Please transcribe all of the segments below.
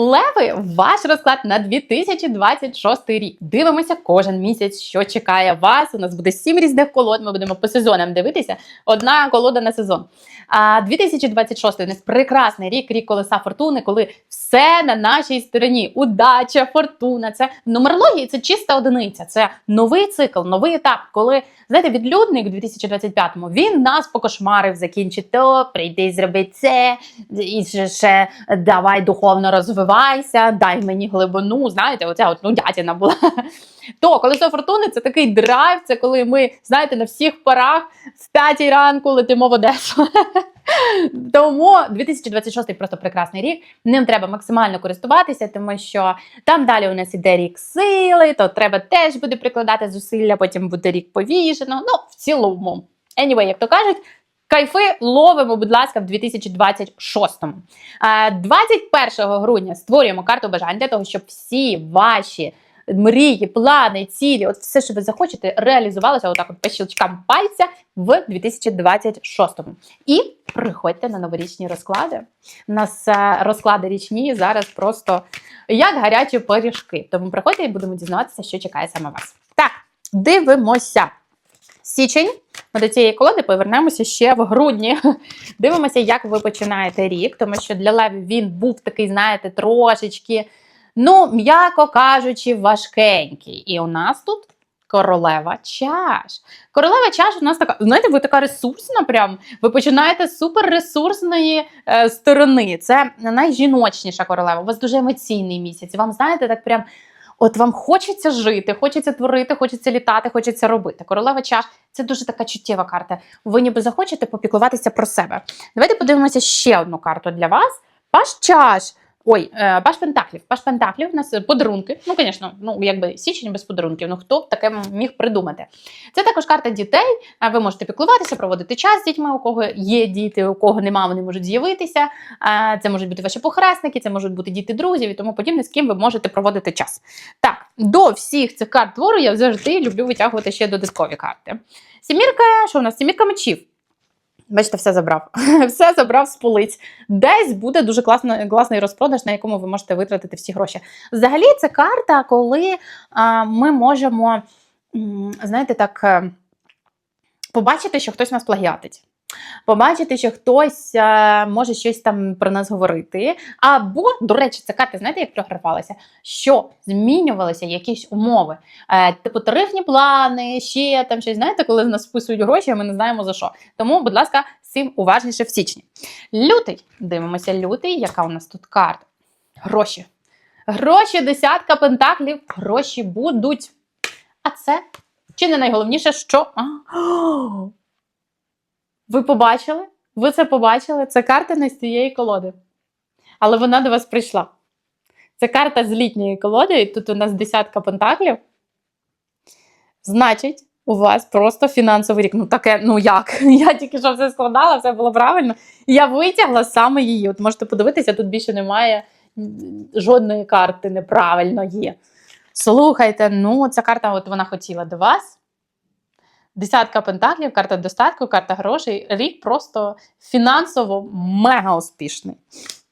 Леви, ваш розклад на 2026 рік. Дивимося кожен місяць, що чекає вас. У нас буде сім різних колод. Ми будемо по сезонам дивитися. Одна колода на сезон. А 2026 у нас прекрасний рік, рік колеса фортуни, коли все на нашій стороні. Удача, фортуна. Це в нумерології це чиста одиниця. Це новий цикл, новий етап. Коли знаєте, відлюдник у 2025-му він нас покошмарив, закінчить то, прийди, зроби це, і ще, давай духовно розвивайся, дай мені глибину. Знаєте, оця от ну дятіна була. То колесо фортуни це такий драйв. Це коли ми знаєте на всіх парах в п'ятій ранку летимо в Одесу. Тому 2026 просто прекрасний рік. Ним треба максимально користуватися, тому що там далі у нас іде рік сили, то треба теж буде прикладати зусилля, потім буде рік повішено. Ну, в цілому. Anyway, як то кажуть. Кайфи ловимо, будь ласка, в 2026-му. Е, 21 грудня створюємо карту бажань для того, щоб всі ваші мрії, плани, цілі, от все, що ви захочете, реалізувалося отак от по щелчкам пальця в 2026-му. І приходьте на новорічні розклади. У нас е, розклади річні зараз просто як гарячі пиріжки. Тому приходьте і будемо дізнаватися, що чекає саме вас. Так, дивимося. Січень. Ми до цієї колоди повернемося ще в грудні. Дивимося, як ви починаєте рік, тому що для левів він був такий, знаєте, трошечки, ну, м'яко кажучи, важкенький. І у нас тут королева чаш. Королева чаш у нас така, знаєте, ви така ресурсна, прям. Ви починаєте з суперресурсної е, сторони. Це найжіночніша королева. У вас дуже емоційний місяць. Вам знаєте, так прям. От вам хочеться жити, хочеться творити, хочеться літати, хочеться робити. Королева чаш це дуже така чуттєва карта. Ви ніби захочете попіклуватися про себе. Давайте подивимося ще одну карту для вас. Паш чаш. Ой, е, Паш Пентаклів. Паш Пентаклів у нас подарунки. Ну, звісно, ну якби січень без подарунків. Ну хто б таке міг придумати? Це також карта дітей. Ви можете піклуватися, проводити час з дітьми, у кого є діти, у кого нема, вони можуть з'явитися. Це можуть бути ваші похресники, це можуть бути діти друзів і тому подібне, з ким ви можете проводити час. Так, до всіх цих карт твору я завжди люблю витягувати ще додаткові карти. Сімірка, що у нас? Сімірка мечів. Бачите, все забрав. Все забрав з полиць. Десь буде дуже класно, класний розпродаж, на якому ви можете витратити всі гроші. Взагалі, це карта, коли а, ми можемо, знаєте, так е, побачити, що хтось нас плагіатить. Побачити, що хтось е, може щось там про нас говорити. Або, до речі, ця карта, знаєте, як програвалася? Що змінювалися якісь умови. Е, типу тарифні плани, ще там щось, знаєте, коли нас списують гроші, а ми не знаємо за що. Тому, будь ласка, цим уважніше в січні. Лютий. Дивимося, лютий. Яка у нас тут карта? Гроші. Гроші, десятка пентаклів, гроші будуть. А це чи не найголовніше, що. А, ви побачили? Ви це побачили? Це карта не з цієї колоди. Але вона до вас прийшла. Це карта з літньої колоди, і тут у нас десятка пентаклів. Значить, у вас просто фінансовий рік. Ну, таке, ну як? Я тільки що все складала, все було правильно. І я витягла саме її. От можете подивитися, тут більше немає жодної карти неправильної. Слухайте, ну, ця карта, от вона хотіла до вас. Десятка пентаклів, карта достатку, карта грошей. Рік просто фінансово мега успішний.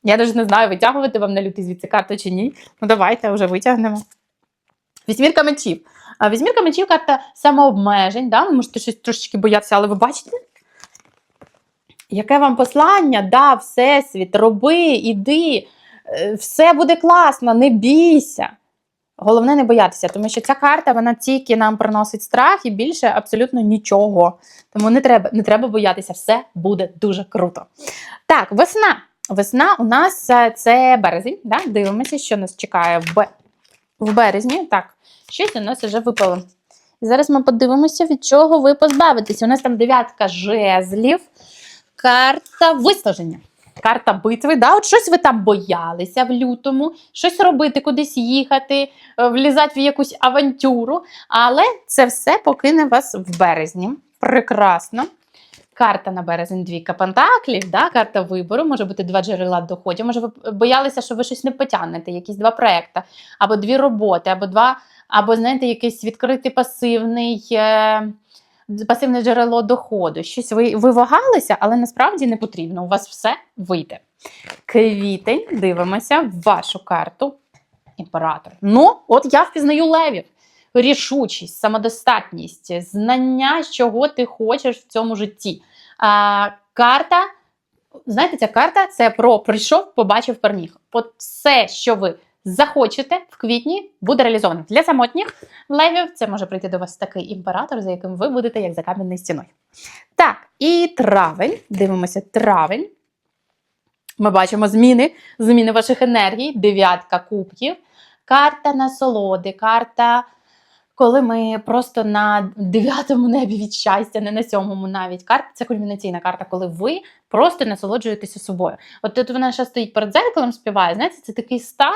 Я навіть не знаю, витягувати вам на лютий звідси карту чи ні. Ну, давайте вже витягнемо. Вісьмірка мечів. А вісьмірка мечів карта самообмежень. Да? Ви можете щось трошечки боятися, але ви бачите? Яке вам послання? Да, Всесвіт, роби, іди, е, все буде класно, не бійся. Головне не боятися, тому що ця карта вона тільки нам приносить страх і більше абсолютно нічого. Тому не треба не треба боятися, все буде дуже круто. Так, весна. Весна у нас е, це березень. Да? Дивимося, що нас чекає в, в березні. Так, щось у нас вже випало. І зараз ми подивимося, від чого ви позбавитеся. У нас там дев'ятка жезлів, карта виснаження. Карта битви, да? От щось ви там боялися в лютому, щось робити, кудись їхати, е, влізати в якусь авантюру. Але це все покине вас в березні. Прекрасно. Карта на березень двійка пентаклів, да? карта вибору, може бути два джерела доходів. Може, ви боялися, що ви щось не потягнете, якісь два проекти, або дві роботи, або два, або, знаєте, якийсь відкритий пасивний. Е... Пасивне джерело доходу. Щось ви, ви вагалися, але насправді не потрібно. У вас все вийде. Квітень, дивимося вашу карту. Імператор. Ну, от я впізнаю левів. Рішучість, самодостатність, знання, чого ти хочеш в цьому житті. А, карта, знаєте, ця карта це про прийшов, побачив, переміг. От все, що ви захочете в квітні, буде реалізовано. Для самотніх левів це може прийти до вас такий імператор, за яким ви будете як за кам'яною стіною. Так, і травень. Дивимося травень. Ми бачимо зміни, зміни ваших енергій, дев'ятка кубків, карта насолоди, карта, коли ми просто на дев'ятому небі від щастя, не на сьомому навіть. Карта це кульмінаційна карта, коли ви просто насолоджуєтеся собою. От тут вона ще стоїть перед дзеркалом, співає. Знаєте, це такий стар.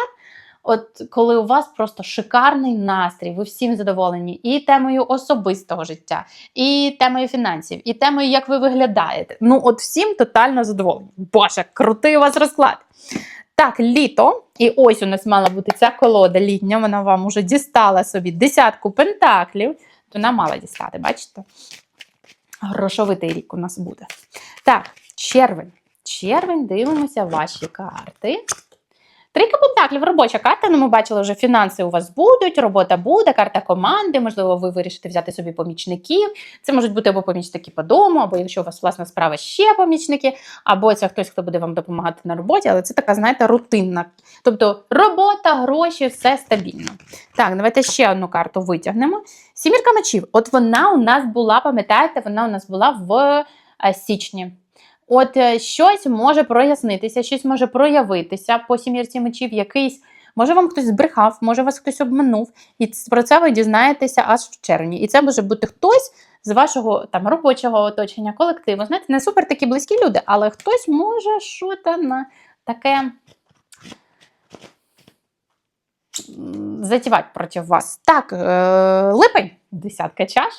От коли у вас просто шикарний настрій, ви всім задоволені, і темою особистого життя, і темою фінансів, і темою, як ви виглядаєте. Ну, от всім тотально задоволені. Боже, крутий у вас розклад. Так, літо. І ось у нас мала бути ця колода літня. Вона вам уже дістала собі десятку пентаклів. То вона мала дістати, бачите? Грошовитий рік у нас буде. Так, червень. Червень, дивимося ваші карти. Трійка пентаклів, робоча карта. Ну, ми бачили, вже фінанси у вас будуть, робота буде, карта команди. Можливо, ви вирішите взяти собі помічників. Це можуть бути або помічники по дому, або якщо у вас власна справа ще помічники, або це хтось, хто буде вам допомагати на роботі, але це така, знаєте, рутинна. Тобто робота, гроші, все стабільно. Так, давайте ще одну карту витягнемо. Сімірка мечів. От вона у нас була, пам'ятаєте, вона у нас була в е, січні. От е, щось може прояснитися, щось може проявитися по сім'ярці мечів, якийсь. Може, вам хтось збрехав, може вас хтось обманув, і про це ви дізнаєтеся аж в червні. І це може бути хтось з вашого там робочого оточення, колективу. Знаєте, не супер такі близькі люди, але хтось може що там на таке затівати проти вас. Так, е, липень, десятка чаш.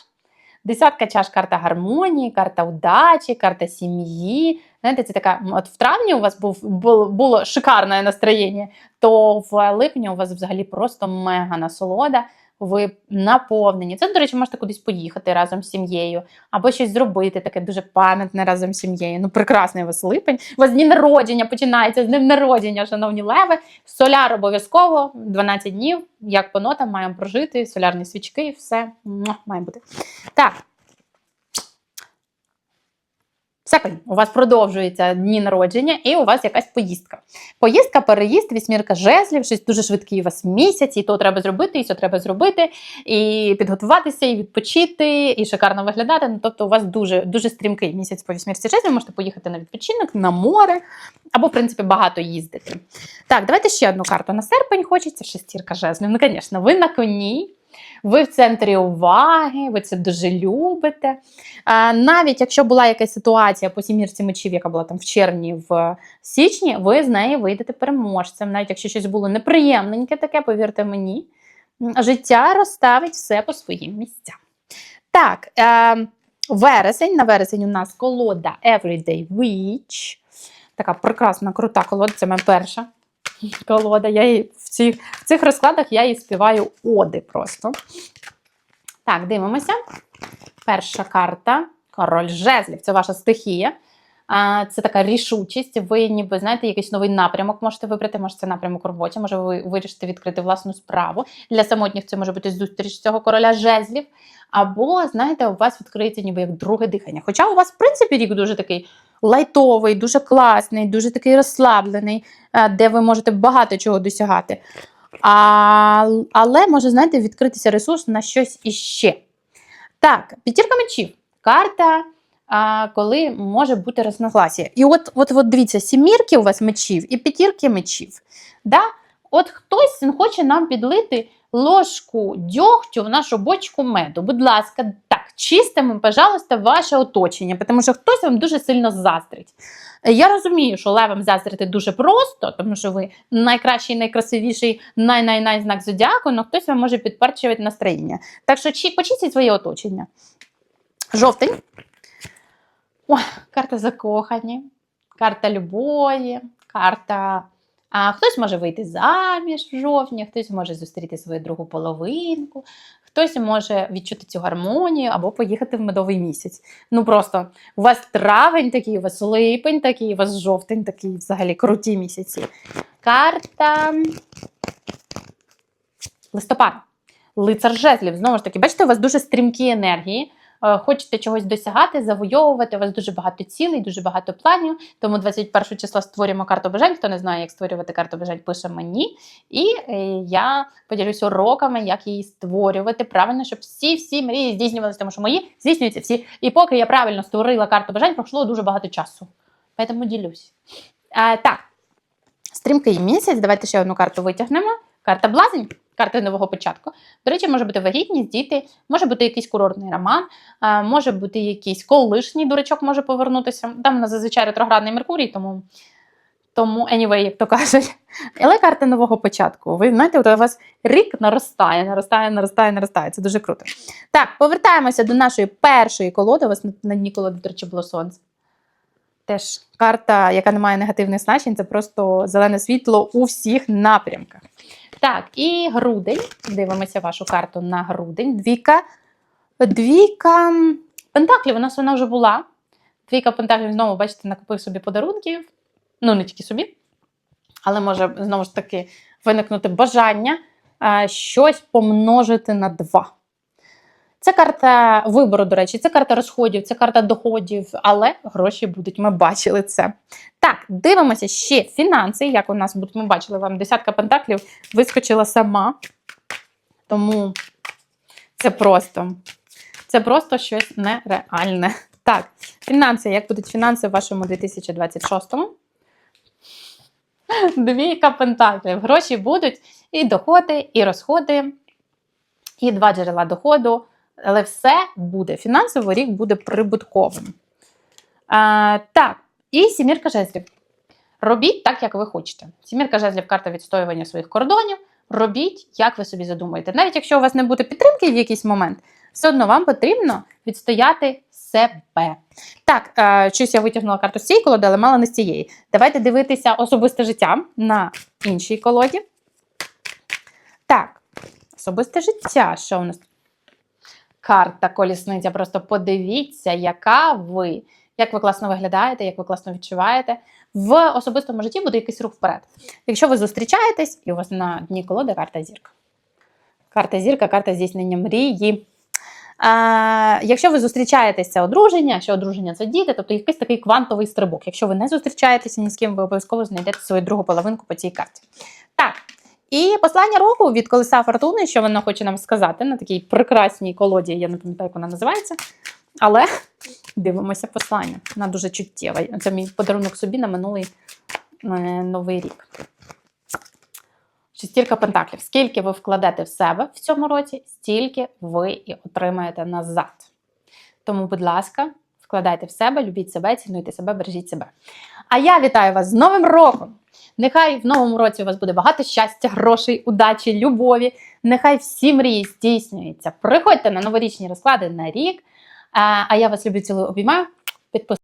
Десятка чаш карта гармонії, карта удачі, карта сім'ї. Знаєте, це така, от в травні у вас був, було, було шикарне настроєння, то в липні у вас взагалі просто мега насолода. Ви наповнені. Це, до речі, можете кудись поїхати разом з сім'єю, або щось зробити таке дуже пам'ятне разом з сім'єю. Ну, прекрасний у вас липень. У вас дні народження починається з днем народження, шановні леви. Соляр обов'язково 12 днів, як по нотам, маємо прожити, солярні свічки, все Муа, має бути. Так. Серпень, у вас продовжуються дні народження, і у вас якась поїздка. Поїздка, переїзд, вісьмірка жезлів, щось дуже швидкий у вас місяць, і то треба зробити, і це треба зробити, і підготуватися, і відпочити, і шикарно виглядати. Ну, тобто, у вас дуже, дуже стрімкий місяць по вісьмірці жезлів, можете поїхати на відпочинок, на море, або, в принципі, багато їздити. Так, давайте ще одну карту на серпень. Хочеться шестірка жезлів. Ну, звісно, ви на коні. Ви в центрі уваги, ви це дуже любите. Навіть якщо була якась ситуація по сімірці мечів, яка була там в червні, в січні, ви з неї вийдете переможцем. Навіть якщо щось було неприємненьке таке, повірте мені, життя розставить все по своїм місцям. Так, е, вересень. На вересень у нас колода Everyday Witch. Така прекрасна, крута колода. Це моя перша колода. Я її в, цих, в цих розкладах я її співаю оди просто. Так, дивимося. Перша карта король жезлів. Це ваша стихія. Це така рішучість. Ви ніби знаєте, якийсь новий напрямок можете вибрати. Може, це напрямок в роботі, може, ви вирішите відкрити власну справу. Для самотніх це може бути зустріч цього короля жезлів. Або, знаєте, у вас відкриється ніби як друге дихання. Хоча у вас, в принципі, рік дуже такий лайтовий, дуже класний, дуже такий розслаблений, е, де ви можете багато чого досягати. А, але може, знаєте, відкритися ресурс на щось іще. Так, п'ятірка мечів. Карта, а, коли може бути розногласія. І от, от, от дивіться, сімірки у вас мечів і п'ятірки мечів. Да? От хтось хоче нам підлити ложку дьогтю в нашу бочку меду. Будь ласка, так, чистимо, пожалуйста, ваше оточення, тому що хтось вам дуже сильно заздрить. Я розумію, що левам заздрити дуже просто, тому що ви найкращий, найкрасивіший, най-най-най знак зодіаку, але хтось вам може підперчувати настроєння. Так що чи- почистіть своє оточення. Жовтень. О, карта закохані, карта любові, карта. А хтось може вийти заміж в жовтні, хтось може зустріти свою другу половинку, Хтось може відчути цю гармонію або поїхати в медовий місяць. Ну просто у вас травень такий, у вас липень такий, у вас жовтень такий, взагалі круті місяці. Карта листопад. Лицар жезлів. Знову ж таки, бачите, у вас дуже стрімкі енергії. Е, Хочете чогось досягати, завойовувати. У вас дуже багато цілей, дуже багато планів. Тому 21 числа створюємо карту бажань. Хто не знає, як створювати карту бажань, пише мені. І е, я поділюся уроками, як її створювати правильно, щоб всі всі мрії здійснювалися, тому що мої здійснюються всі. І поки я правильно створила карту бажань, пройшло дуже багато часу. Тому ділюсь. Е, так, стрімкий місяць. Давайте ще одну карту витягнемо. Карта блазень. Карта нового початку. До речі, може бути вагітність, діти, може бути якийсь курортний роман, може бути якийсь колишній дурачок може повернутися. Там у нас зазвичай ретроградний Меркурій, тому, тому anyway, як то кажуть. Але карта нового початку. Ви знаєте, у вас рік наростає, наростає, наростає, наростає. Це дуже круто. Так, повертаємося до нашої першої колоди. У вас на дні колоди, до речі, було сонце. Теж карта, яка не має негативних значень, це просто зелене світло у всіх напрямках. Так, і грудень. Дивимося вашу карту на грудень. Двійка. Двійка пентаклів. У нас вона вже була. Двійка пентаклів знову, бачите, накупив собі подарунків. Ну, не тільки собі, але може знову ж таки виникнути бажання щось помножити на два. Це карта вибору, до речі, це карта розходів, це карта доходів, але гроші будуть. Ми бачили це. Так, дивимося ще фінанси. Як у нас будуть, ми бачили вам десятка пентаклів вискочила сама. Тому це просто. Це просто щось нереальне. Так, фінанси. Як будуть фінанси в вашому 2026-му? Двійка пентаклів. Гроші будуть і доходи, і розходи, і два джерела доходу. Але все буде. Фінансовий рік буде прибутковим. А, так, і сімірка жезлів. Робіть так, як ви хочете. Сімірка жезлів карта відстоювання своїх кордонів. Робіть, як ви собі задумаєте. Навіть якщо у вас не буде підтримки в якийсь момент, все одно вам потрібно відстояти себе. Так, щось я витягнула карту з цієї колоди, але мало не з цієї. Давайте дивитися особисте життя на іншій колоді. Так, особисте життя. Що у нас? Карта колісниця. Просто подивіться, яка ви, як ви класно виглядаєте, як ви класно відчуваєте. В особистому житті буде якийсь рух вперед. Якщо ви зустрічаєтесь, і у вас на дні колоди карта зірка. Карта зірка, карта здійснення мрії. А, якщо ви зустрічаєтесь, це одруження, що одруження це діти, тобто якийсь такий квантовий стрибок. Якщо ви не зустрічаєтеся ні з ким, ви обов'язково знайдете свою другу половинку по цій карті. Так. І послання року від колеса фортуни, що воно хоче нам сказати на такій прекрасній колоді, я не пам'ятаю, як вона називається. Але дивимося послання. Вона дуже чуттєва. Це мій подарунок собі на минулий е, новий рік. Шестірка пентаклів. Скільки ви вкладете в себе в цьому році, стільки ви і отримаєте назад. Тому, будь ласка, вкладайте в себе, любіть себе, цінуйте себе, бережіть себе. А я вітаю вас з Новим роком! Нехай в новому році у вас буде багато щастя, грошей, удачі, любові. Нехай всі мрії здійснюються. Приходьте на новорічні розклади на рік. А я вас люблю цілу обіймаю. Підписуйтесь.